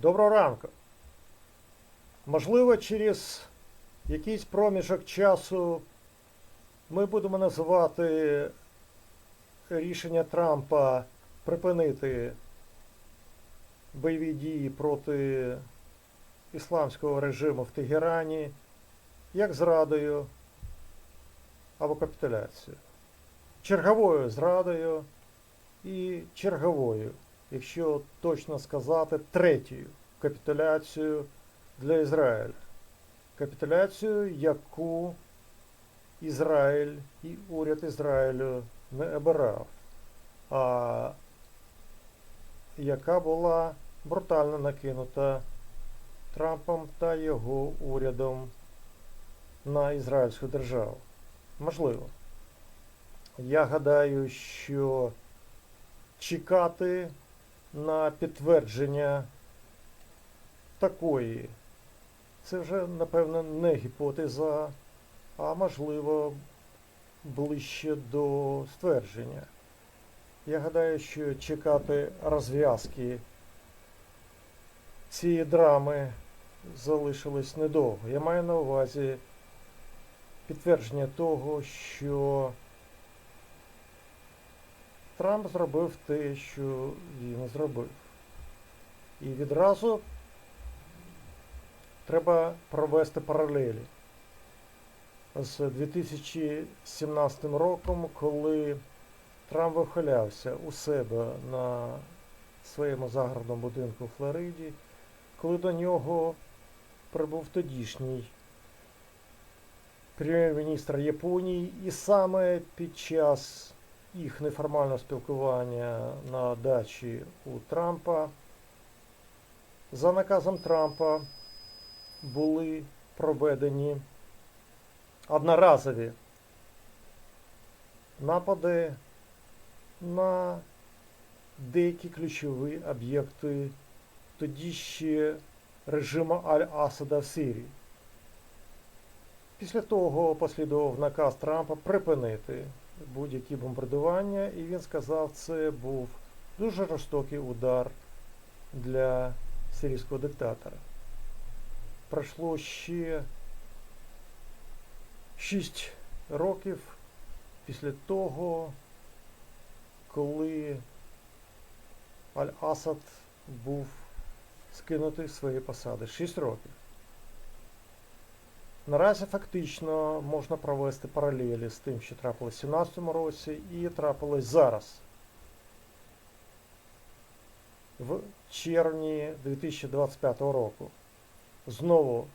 Доброго ранку. Можливо, через якийсь проміжок часу ми будемо називати рішення Трампа припинити бойові дії проти ісламського режиму в Тегерані як зрадою або капітуляцією. Черговою зрадою і черговою, якщо точно сказати, третьою капітуляцією для Ізраїля. Капітуляцію, яку Ізраїль і уряд Ізраїлю не обирав, а яка була брутально накинута Трампом та його урядом на ізраїльську державу. Можливо. Я гадаю, що чекати на підтвердження такої, це вже, напевно, не гіпотеза, а можливо ближче до ствердження. Я гадаю, що чекати розв'язки цієї драми залишилось недовго. Я маю на увазі підтвердження того, що Трамп зробив те, що він зробив. І відразу треба провести паралелі з 2017 роком, коли Трамп вихилявся у себе на своєму загородному будинку у Флориді, коли до нього прибув тодішній прем'єр-міністр Японії, і саме під час їх неформального спілкування на дачі у Трампа за наказом Трампа були проведені одноразові напади на деякі ключові об'єкти тоді ще режиму Аль-Асада в Сирії. Після того послідував наказ Трампа припинити будь-які бомбардування, і він сказав, це був дуже жорстокий удар для сирійського диктатора. Пройшло ще 6 років після того, коли Аль-Асад був скинутий з своєї посади. 6 років. Наразі фактично можна провести паралелі з тим, що трапилось у 2017 році і трапилось зараз. В червні 2025 року знову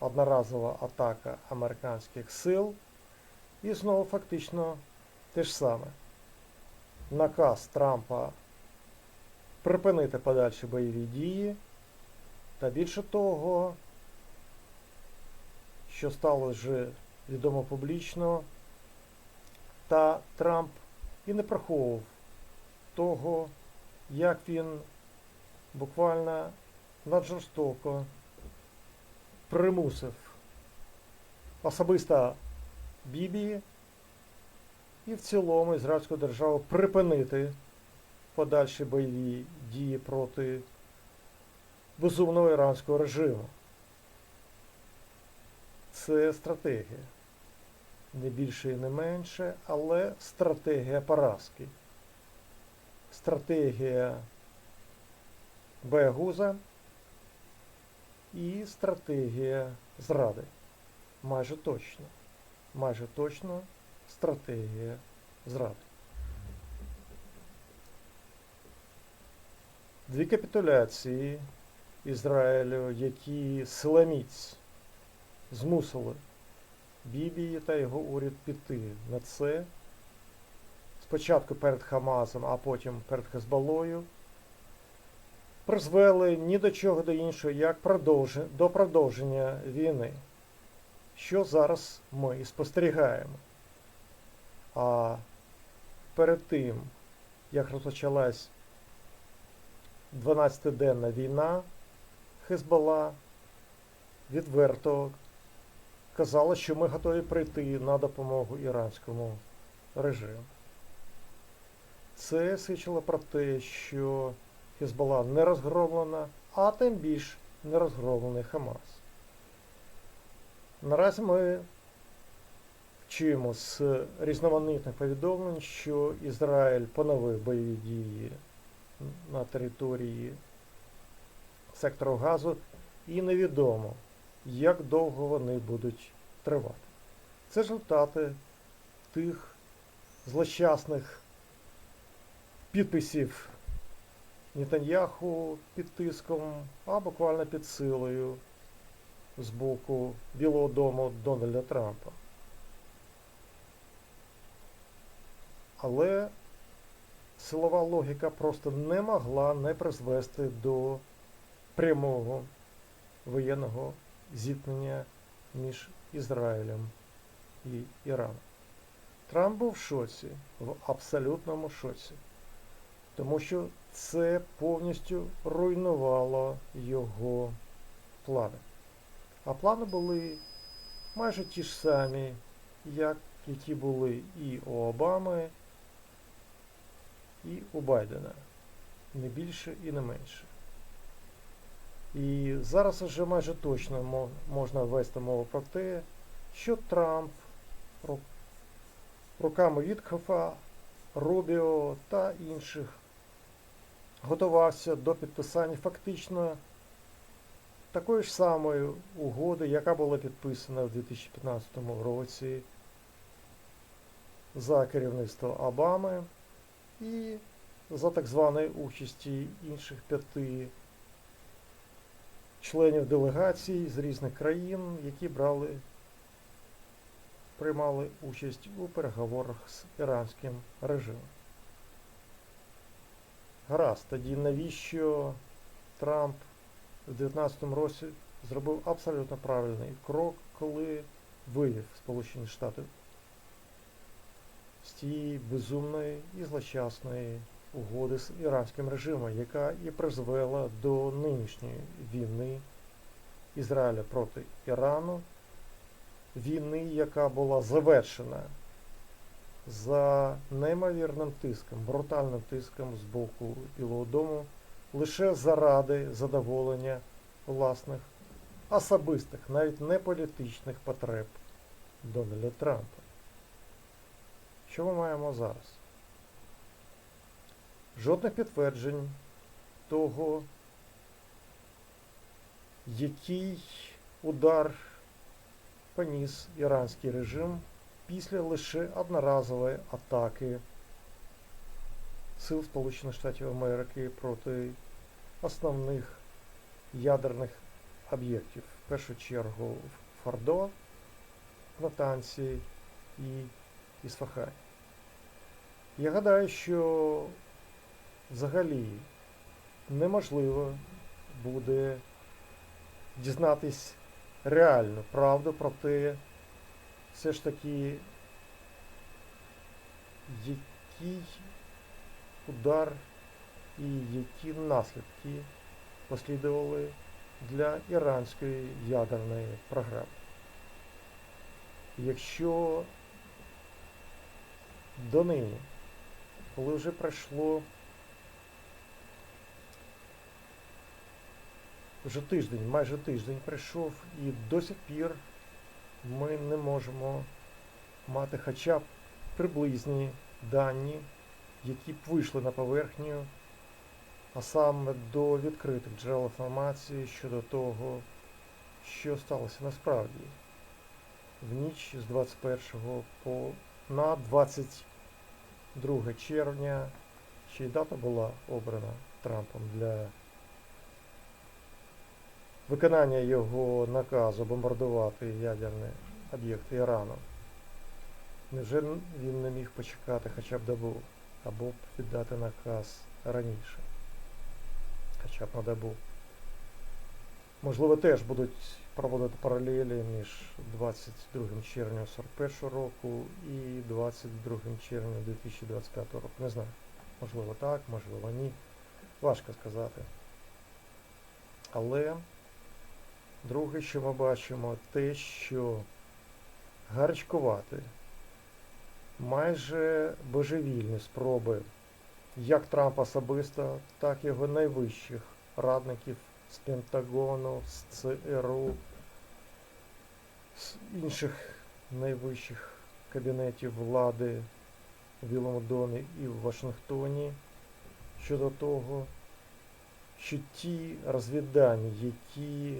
одноразова атака американських сил і знову фактично те ж саме. Наказ Трампа припинити подальші бойові дії та більше того, що стало вже відомо публічно, та Трамп і не приховував того, як він буквально наджорстоко примусив особисто Бібії і в цілому ізраїльську державу припинити подальші бойові дії проти безумного іранського режиму. Це стратегія. Не більше і не менше, але стратегія поразки. Стратегія Боягуза і стратегія зради. Майже точно. Майже точно стратегія зради. Дві капітуляції Ізраїлю, які силоміць змусили Бібії та його уряд піти на це. Спочатку перед Хамасом, а потім перед Хезбалою, призвели ні до чого до іншого, як до продовження війни, що зараз ми і спостерігаємо. А перед тим, як розпочалась 12-денна війна, Хезбалла відверто казала, що ми готові прийти на допомогу іранському режиму. Це свідчило про те, що Хезбалла не розгромлена, а тим більш не розгромлений Хамас. Наразі ми чуємо з різноманітних повідомлень, що Ізраїль поновив бойові дії на території сектору газу, і невідомо, як довго вони будуть тривати. Це результати тих злощасних підписів Нетаньяху під тиском, а буквально під силою з боку Білого Дому Дональда Трампа. Але силова логіка просто не могла не призвести до прямого воєнного зіткнення між Ізраїлем і Іраном. Трамп був в шоці, в абсолютному шоці, тому що це повністю руйнувало його плани. А плани були майже ті ж самі, як які були і у Обами, і у Байдена. Не більше і не менше. І зараз вже майже точно можна ввести мову про те, що Трамп руками Віткофа, Рубіо та інших готувався до підписання фактично такої ж самої угоди, яка була підписана в 2015 році за керівництво Обами і за так званої участі інших п'яти членів делегацій з різних країн, які брали, приймали участь у переговорах з іранським режимом. Гаразд, тоді навіщо Трамп в 2019 році зробив абсолютно правильний крок, коли вивів Сполучені Штати з тієї безумної і злощасної угоди з іранським режимом, яка і призвела до нинішньої війни Ізраїля проти Ірану, війни, яка була завершена за неймовірним тиском, брутальним тиском з боку Білого Дому лише заради задоволення власних особистих, навіть не політичних потреб Дональда Трампа. Що ми маємо зараз? Жодних підтверджень того, який удар поніс іранський режим після лише одноразової атаки Сил Сполучених Штатів Америки проти основних ядерних об'єктів, в першу чергу Фордо, Натанці і Ісфахань. Я гадаю, що взагалі неможливо буде дізнатись реальну правду про те, все ж таки, який удар і які наслідки послідували для іранської ядерної програми. Якщо донині, коли вже пройшло вже тиждень, майже тиждень пройшов, і до сих пір ми не можемо мати хоча б приблизні дані, які б вийшли на поверхню, а саме до відкритих джерел інформації щодо того, що сталося насправді. В ніч з 21 по на 22 червня, й дата була обрана Трампом для виконання його наказу бомбардувати ядерні об'єкти Ірану. Невже він не міг почекати хоча б добу, або б віддати наказ раніше, хоча б на добу? Можливо, теж будуть проводити паралелі між 22 червня 41 року і 22 червня 2025 року. Не знаю. Можливо так, можливо ні. Важко сказати. Але друге, що ми бачимо, те, що гарячкувати майже божевільні спроби як Трампа особисто, так і його найвищих радників з Пентагону, з ЦРУ, з інших найвищих кабінетів влади в Білому домі і в Вашингтоні щодо того, що ті розвіддані, які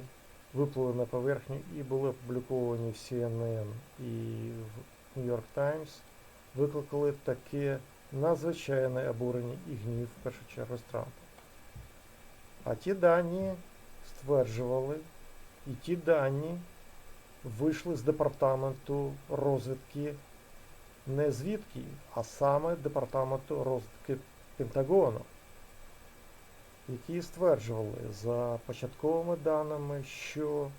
випливли на поверхню і були опубліковані в CNN і в New York Times, викликали таке надзвичайне обурення і гнів в першу чергу з Трампа. А ті дані стверджували, і ті дані вийшли з департаменту розвідки не звідки, а саме департаменту розвідки Пентагону, які стверджували за початковими даними, що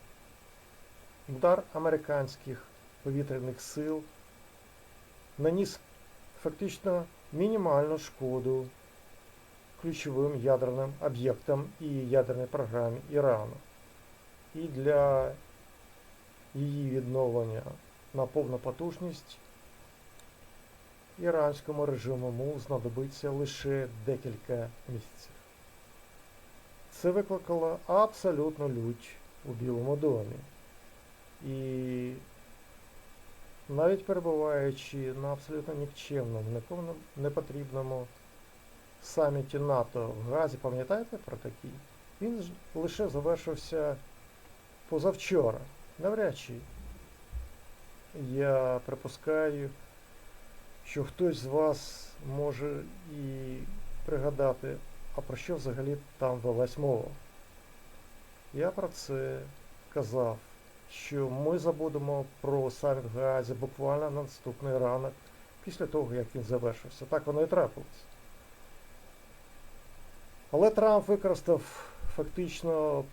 удар американських повітряних сил наніс фактично мінімальну шкоду ключовим ядерним об'єктам і ядерній програмі Ірану. І для її відновлення на повну потужність іранському режиму МУ знадобиться лише декілька місяців. Це викликало абсолютну лють у Білому домі. І навіть перебуваючи на абсолютно нікчемному, нікому не саміті НАТО в Газі, пам'ятаєте про такий? Він лише завершився позавчора. Навряд чи я припускаю, що хтось з вас може і пригадати, а про що взагалі там велась мова. Я про це казав, що ми забудемо про саміт в Гаазі буквально на наступний ранок після того, як він завершився. Так воно і трапилось. Але Трамп використав фактично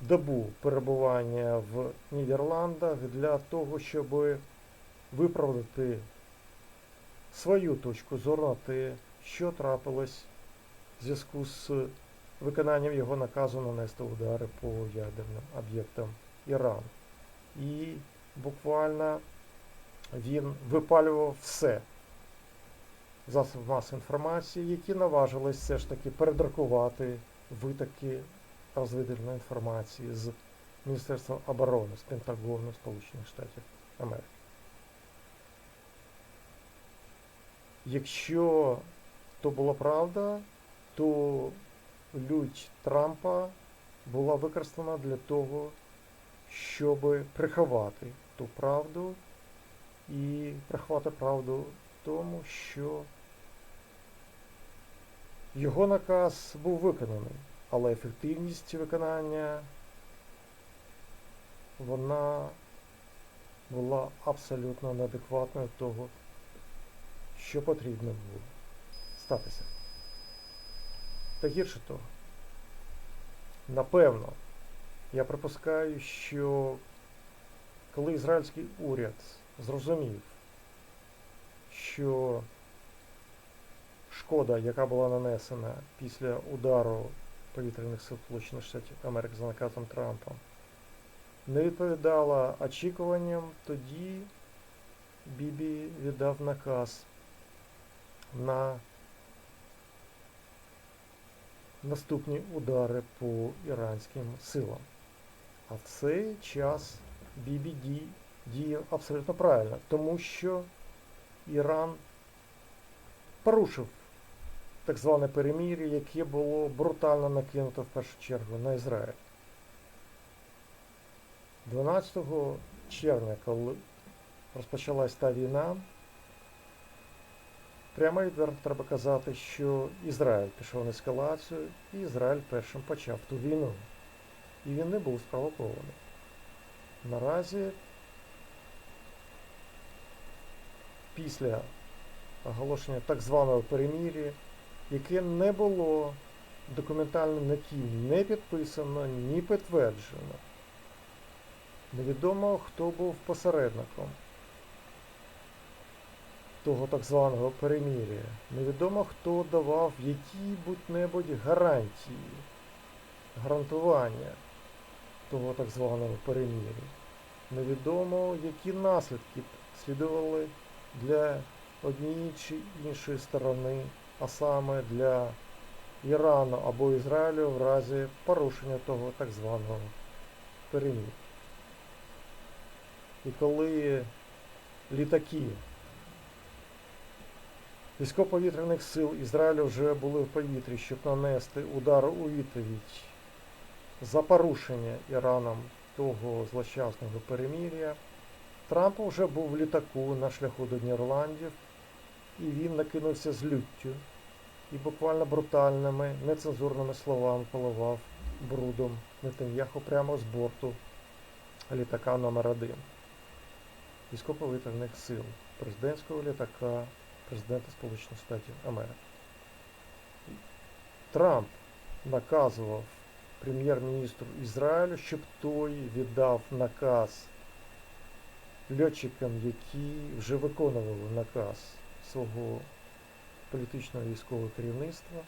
добу перебування в Нідерландах для того, щоб виправдати свою точку зору на те, що трапилось в зв'язку з виконанням його наказу нанести удари по ядерним об'єктам Ірану. І буквально він випалював все засоби масової інформації, які наважились все ж таки передрукувати витоки розвідувальної інформації з Міністерства оборони, з Пентагону Сполучених Штатів Америки. Якщо то була правда, то лють Трампа була використана для того, щоб приховати ту правду і приховати правду в тому, що його наказ був виконаний, але ефективність виконання вона була абсолютно неадекватною того, що потрібно було статися. Та гірше того, напевно, я припускаю, що коли ізраїльський уряд зрозумів, що шкода, яка була нанесена після удару повітряних сил Сполучених Штатів Америки за наказом Трампа, не відповідала очікуванням, тоді Бібі віддав наказ на наступні удари по іранським силам. А в цей час Бібі ді- діяв абсолютно правильно, тому що Іран порушив так зване перемір'я, яке було брутально накинуто в першу чергу на Ізраїль. 12 червня, коли розпочалась та війна, прямо відверто треба казати, що Ізраїль пішов на ескалацію, і Ізраїль першим почав ту війну. І він не був спровокований. Наразі після оголошення так званого перемір'я, яке не було документально ніким не підписано, ні підтверджено. Невідомо, хто був посередником того так званого перемір'я. Невідомо, хто давав які-будь-небудь гарантії, гарантування того так званого перемір'я. Невідомо, які наслідки слідували для однієї чи іншої сторони, а саме для Ірану або Ізраїлю в разі порушення того так званого перемір'я. І коли літаки військово-повітряних сил Ізраїлю вже були в повітрі, щоб нанести удар у відповідь за порушення Іраном того злощасного перемір'я, Трамп вже був в літаку на шляху до Нідерландів, і він накинувся з люттю і буквально брутальними, нецензурними словами поливав брудом Нетаньяху прямо з борту літака номер 1 військово-повітряних сил, президентського літака президента Сполучених Штатів Америки. Трамп наказував прем'єр-міністру Ізраїлю, щоб той віддав наказ льотчикам, які вже виконували наказ свого політичного військового керівництва,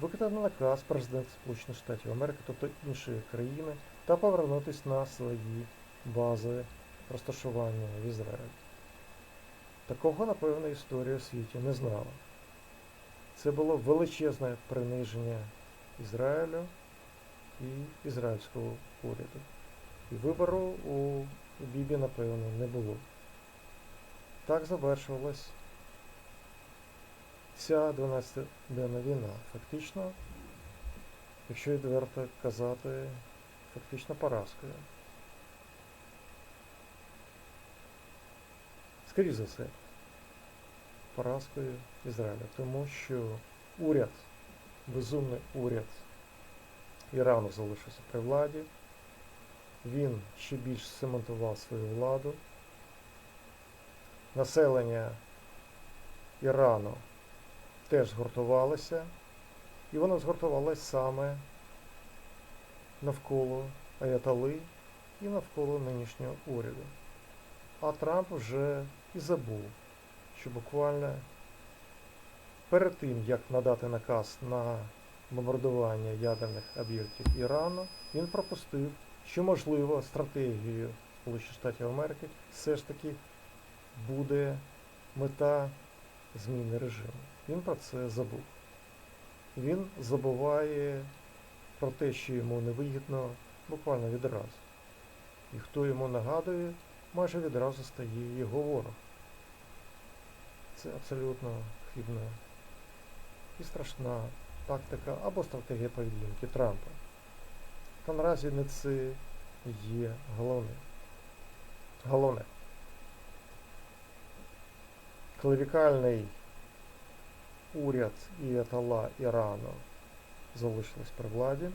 виконати наказ президента Сполучених Штатів Америки, тобто іншої країни, та повернутися на свої бази розташування в Ізраїлі. Такого, напевно, історія у світі не знала. Це було величезне приниження Ізраїлю і ізраїльського уряду. І вибору у Бібі, напевно, не було. Так завершувалась ця 12-денна війна. Фактично, якщо відверто казати, фактично поразкою. Скоріше за все, поразкою Ізраїля. Тому що уряд, безумний уряд Ірану залишився при владі. Він ще більш цементував свою владу. Населення Ірану теж згуртувалося, і воно згуртувалося саме навколо Аятали і навколо нинішнього уряду. А Трамп вже і забув, що буквально перед тим, як надати наказ на бомбардування ядерних об'єктів Ірану, він пропустив, що можливо стратегією Сполучених Штатів Америки все ж таки буде мета зміни режиму. Він про це забув. Він забуває про те, що йому невигідно буквально відразу. І хто йому нагадує, майже відразу стає його ворог. Це абсолютно хибна і страшна тактика або стратегія поведінки Трампа. Та наразі не це є головне. Головне. Клерикальний уряд і етала Ірану залишились при владі.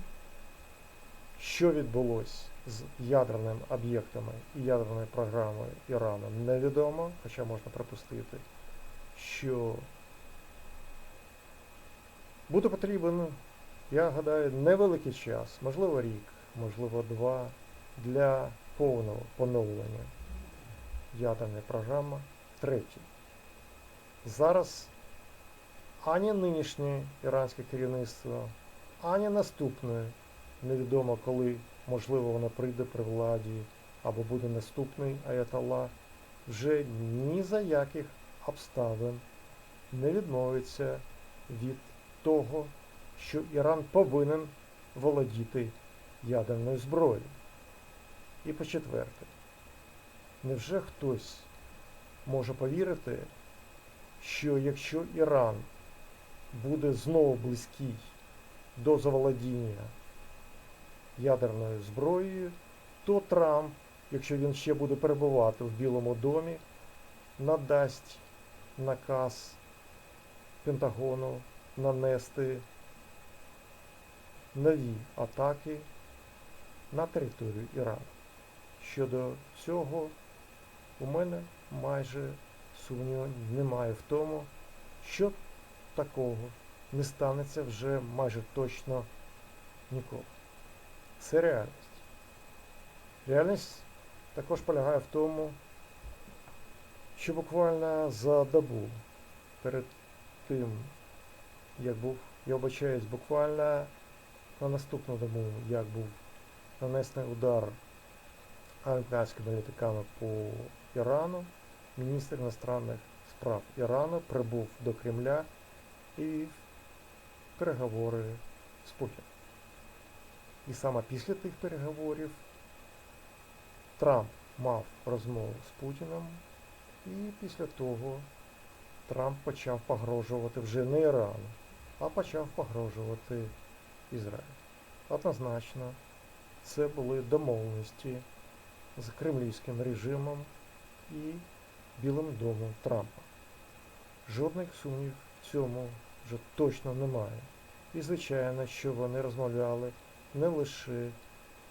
Що відбулося з ядерними об'єктами і ядерною програмою Ірану невідомо, хоча можна припустити, що буде потрібен, я гадаю, невеликий час, можливо рік, можливо два, для повного поновлення ядерної програми. Третє. Зараз ані нинішнє іранське керівництво, ані наступне, невідомо коли, можливо, воно прийде при владі, або буде наступний аяталла, вже ні за яких обставин не відмовиться від того, що Іран повинен володіти ядерною зброєю. І по-четверте, невже хтось може повірити, що якщо Іран буде знову близький до заволодіння ядерною зброєю, то Трамп, якщо він ще буде перебувати в Білому домі, надасть наказ Пентагону нанести нові атаки на територію Ірану. Щодо цього, у мене майже сумніву немає в тому, що такого не станеться вже майже точно ніколи. Це реальність. Реальність також полягає в тому, що буквально за добу перед тим, як був, я обачаюсь, буквально на наступну добу, як був нанесений удар американськими літаками по Ірану, міністр іностранних справ Ірану прибув до Кремля і переговори з Путіним. І саме після тих переговорів Трамп мав розмову з Путіним, і після того Трамп почав погрожувати вже не Ірану, а почав погрожувати Ізраїлю. Однозначно, це були домовленості з кремлівським режимом і Білим домом Трампа. Жодних сумнів в цьому вже точно немає. І звичайно, що вони розмовляли не лише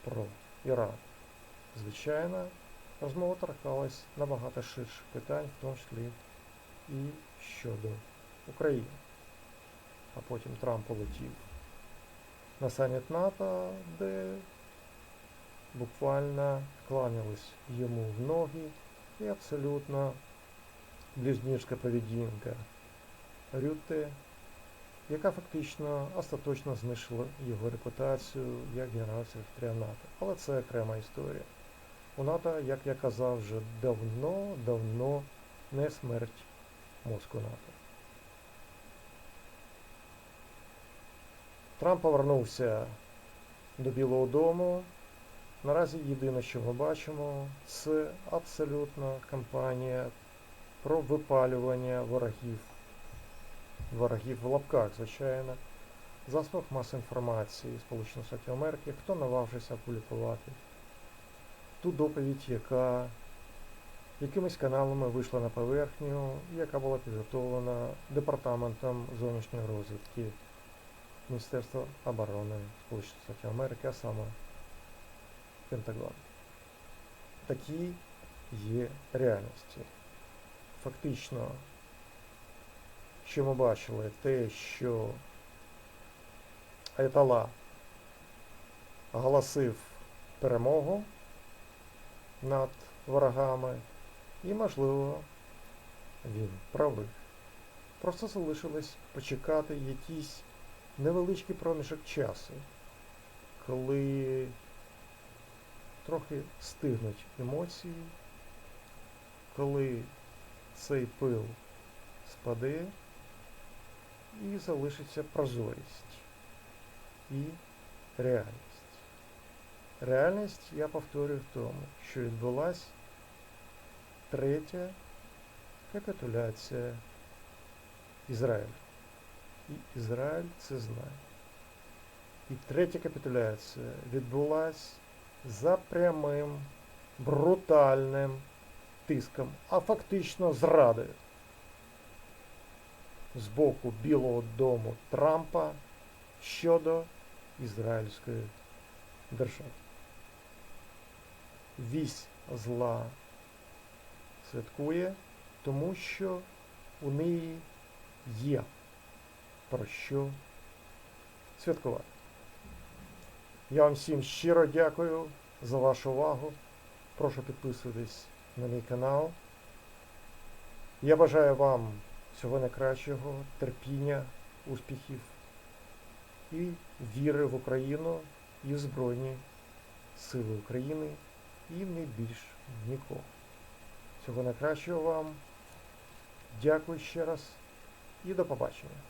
про Іран. Звичайно, розмова торкалась набагато ширших питань, в тому числі і щодо України. А потім Трамп полетів на саміт НАТО, де буквально кланялись йому в ноги і абсолютно близнючка поведінка Рюте, яка фактично остаточно знищила його репутацію як генерал секретаря НАТО. Але це окрема історія. У НАТО, як я казав, вже давно-давно не смерть мозку НАТО. Трамп повернувся до Білого Дому. Наразі єдине, що ми бачимо, це абсолютно кампанія про випалювання ворогів. Ворогів в лапках, звичайно, засобах масової інформації Сполучених Штатів Америки, хто наважився опублікувати ту доповідь, яка якимись каналами вийшла на поверхню, яка була підготовлена Департаментом зовнішньої розвідки Міністерства оборони Сполучених Штатів Америки, а саме Пентагон. Такі є реальності. Фактично, що ми бачили, те, що Айтала оголосив перемогу над ворогами, і, можливо, він правий. Просто залишилось почекати якийсь невеличкий проміжок часу, коли трохи стигнуть емоції, коли цей пил спаде і залишиться прозорість і реальність. Реальність, я повторюю в тому, що відбулась третя капітуляція Ізраїлю. І Ізраїль це знає. І третя капітуляція відбулась за прямим брутальним тиском, а фактично зрадою з боку Білого Дому Трампа щодо ізраїльської держави. Вісь зла святкує, тому що у неї є про що святкувати. Я вам всім щиро дякую за вашу увагу. Прошу підписуватись на мій канал. Я бажаю вам всього найкращого, терпіння, успіхів і віри в Україну і в Збройні Сили України і не більш нікого. Всього найкращого вам. Дякую ще раз і до побачення.